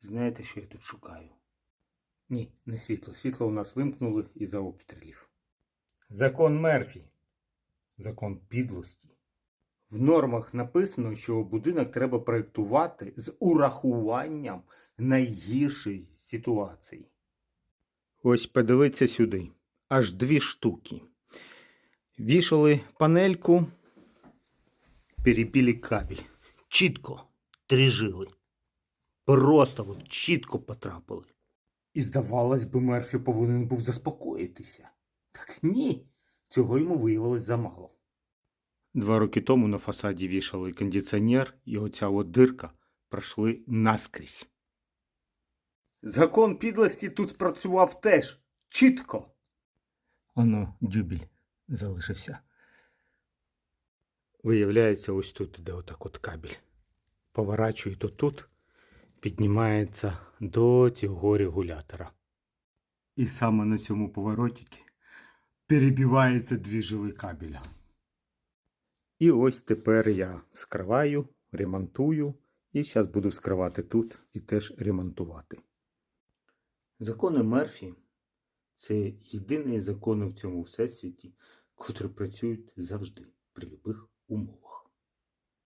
Знаєте, що я тут шукаю? Ні, не світло. Світло у нас вимкнули із-за обстрілів. Закон Мерфі. Закон підлості. В нормах написано, що будинок треба проєктувати з урахуванням найгіршої ситуації. Ось подивіться сюди. Аж дві штуки. Вішали панельку, перебили кабель. Чітко три жили. Просто от чітко потрапили. І здавалось би, Мерфі повинен був заспокоїтися. Так ні, цього йому виявилось замало. Два роки тому на фасаді вішали кондиціонер, і оця от дирка пройшли наскрізь. Закон підлості тут спрацював теж чітко. Оно дюбель залишився. Виявляється, ось тут іде отак от кабель. Поворачує то тут, піднімається до цього регулятора. І саме на цьому поворотіки перебивається дві жили кабеля. І ось тепер я скриваю, ремонтую і зараз буду скривати тут і теж ремонтувати. Закони Мерфі це єдині закони в цьому всесвіті, котрі працюють завжди при умовах.